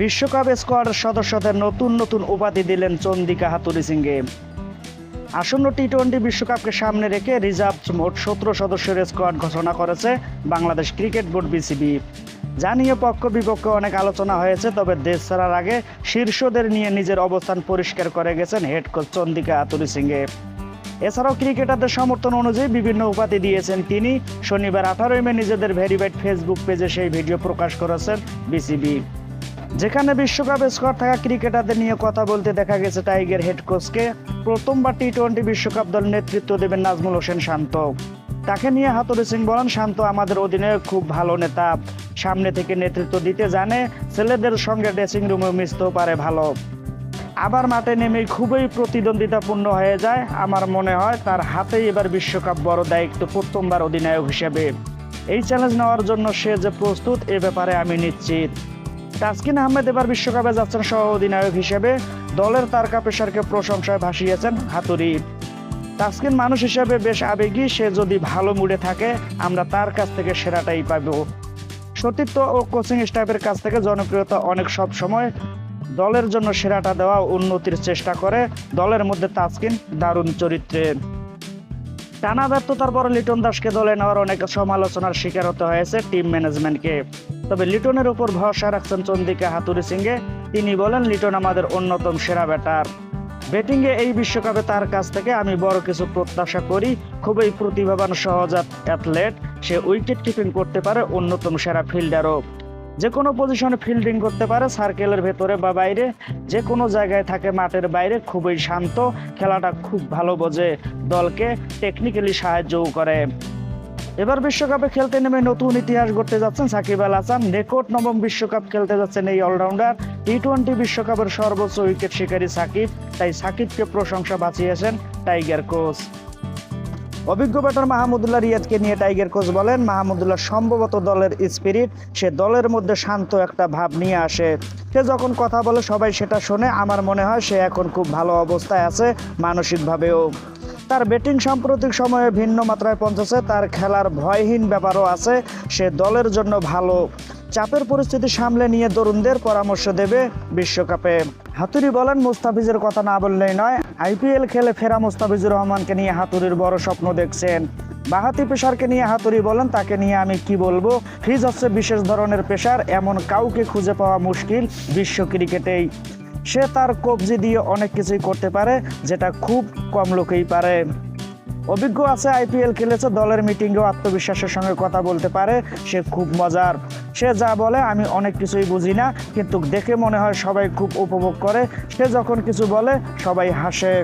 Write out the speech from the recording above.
বিশ্বকাপ স্কোয়াড সদস্যদের নতুন নতুন উপাধি দিলেন চন্দিকা হাতুরি সিংহে। আসন্ন টি টোয়েন্টি বিশ্বকাপকে সামনে রেখে রিজার্ভ মোট সতেরো সদস্যের স্কোয়াড ঘোষণা করেছে বাংলাদেশ ক্রিকেট বোর্ড বিসিবি। জানিয়ে পক্ষ বিপক্ষে অনেক আলোচনা হয়েছে, তবে দেশ ছাড়ার আগে শীর্ষদের নিয়ে নিজের অবস্থান পরিষ্কার করে গেছেন head coach Chandika Hathurusingha. এছাড়াও ক্রিকেটারদের সমর্থন অনুযায়ী বিভিন্ন উপাধি দিয়েছেন তিনি। শনিবার আঠারোই মে নিজেদের ভেরিফাইড ফেসবুক পেজে সেই ভিডিও প্রকাশ করেছেন বিসিবি। যেখানে বিশ্বকাপে স্কোয়াড থাকা ক্রিকেটারদের নিয়ে কথা বলতে দেখা গেছে টাইগার হেড কোচকে প্রথমবার টি টোয়েন্টি বিশ্বকাপ দল নেতৃত্ব দেবেন নাজমুল হোসেন শান্ত। তাকে নিয়ে হাতুরি সিং বলেন, শান্ত আমাদের অধীনে খুব ভালো নেতা। সামনে থেকে নেতৃত্ব দিতে জানে, ছেলেদের সঙ্গে ড্রেসিং রুমে মিশতেও পারে ভালো। আবার মাঠে নেমে খুবই প্রতিদ্বন্দ্বিতাপূর্ণ হয়ে যায়। আমার মনে হয় তার হাতেই এবার বিশ্বকাপ বড় দায়িত্ব প্রথমবার অধিনায়ক হিসেবে। এই চ্যালেঞ্জ নেওয়ার জন্য সে যে প্রস্তুত, এ ব্যাপারে আমি নিশ্চিত। তাসকিন আহমেদ এবার বিশ্বকাপে যাচ্ছেন সহ অধিনায়ক হিসেবে। দলের তারকা পেশারকে প্রশংসায় ভাসিয়েছেন হাতুরি তাসকিন মানুষ হিসেবে বেশ আবেগী, সে যদি ভালো মুডে থাকে, আমরা তার কাছ থেকে সেরাটাই পাব। সতীর্থ ও কোচিং স্টাফের কাছ থেকে জনপ্রিয়তা অনেক সব সময়। দলের জন্য সেরাটা দেওয়া উন্নতির চেষ্টা করে, দলের মধ্যে তাসকিন দারুণ চরিত্রে। টানা ব্যর্থতার পর লিটন দাসকে দলে নেওয়ার অনেক সমালোচনার শিকার হতে হয়েছে টিম ম্যানেজমেন্টকে। তবে লিটনের উপর ভরসা রাখছেন চন্দিকা হাতুরি সিংহে। তিনি বলেন, লিটন আমাদের অন্যতম সেরা ব্যাটার। ব্যাটিংয়ে এই বিশ্বকাপে তার কাছ থেকে আমি বড় কিছু প্রত্যাশা করি। খুবই প্রতিভাবান সহজাত অ্যাথলেট। সে উইকেট কিপিং করতে পারে অন্যতম সেরা ফিল্ডারও। যে কোনো পজিশনে ফিল্ডিং করতে পারে, সার্কেলের ভেতরে বা বাইরে। যে কোনো জায়গায় থাকে মাঠের বাইরে, খুবই শান্ত। খেলাটা খুব ভালো বোঝে দলকে, টেকনিক্যালি সাহায্যও করে। এবার বিশ্বকাপে খেলতে নেমে নতুন ইতিহাস গড়তে যাচ্ছেন সাকিব আল হাসান। রেকর্ড নবম বিশ্বকাপ খেলতে যাচ্ছেন এই অলরাউন্ডার। টি টোয়েন্টি বিশ্বকাপের সর্বোচ্চ উইকেট শিকারী সাকিব, তাই সাকিবকে প্রশংসা বাঁচিয়েছেন টাইগার কোচ। অভিজ্ঞ ব্যাটার মাহমুদুল্লাহ রিয়াদকে নিয়ে টাইগার কোচ বলেন, মাহমুদুল্লাহ সম্ভবত দলের স্পিরিট, সে দলের মধ্যে শান্ত একটা ভাব নিয়ে আসে। সে যখন কথা বলে সবাই সেটা শোনে, আমার মনে হয় সে এখন খুব ভালো অবস্থায় আছে মানসিকভাবেও। তার ব্যাটিং সাম্প্রতিক সময়ে ভিন্ন মাত্রায় পৌঁছেছে। তার খেলার ভয়হীন ব্যাপারও আছে। সে দলের জন্য ভালো। চাপের পরিস্থিতি সামলে নিয়ে তরুণদের পরামর্শ দেবে বিশ্বকাপে। হাতুরি বলেন, মুস্তাফিজের কথা না বললেই নয়, আইপিএল খেলে ফেরা মুস্তাফিজুর রহমানকে নিয়ে হাতুরির বড় স্বপ্ন দেখছেন। বাহাতি পেশারকে নিয়ে হাতুরি বলেন, তাকে নিয়ে আমি কি বলব? ফিজ হচ্ছে বিশেষ ধরনের পেশার এমন কাউকে খুঁজে পাওয়া মুশকিল বিশ্ব ক্রিকেটেই। সে তার কবজি দিয়ে অনেক কিছুই করতে পারে, যেটা খুব কম লোকেই পারে। অভিজ্ঞ আছে, আইপিএল খেলেছে, দলের মিটিংয়েও আত্মবিশ্বাসের সঙ্গে কথা বলতে পারে, সে খুব মজার। সে যা বলে আমি অনেক কিছুই বুঝি না, কিন্তু দেখে মনে হয় সবাই খুব উপভোগ করে। সে যখন কিছু বলে, সবাই হাসে।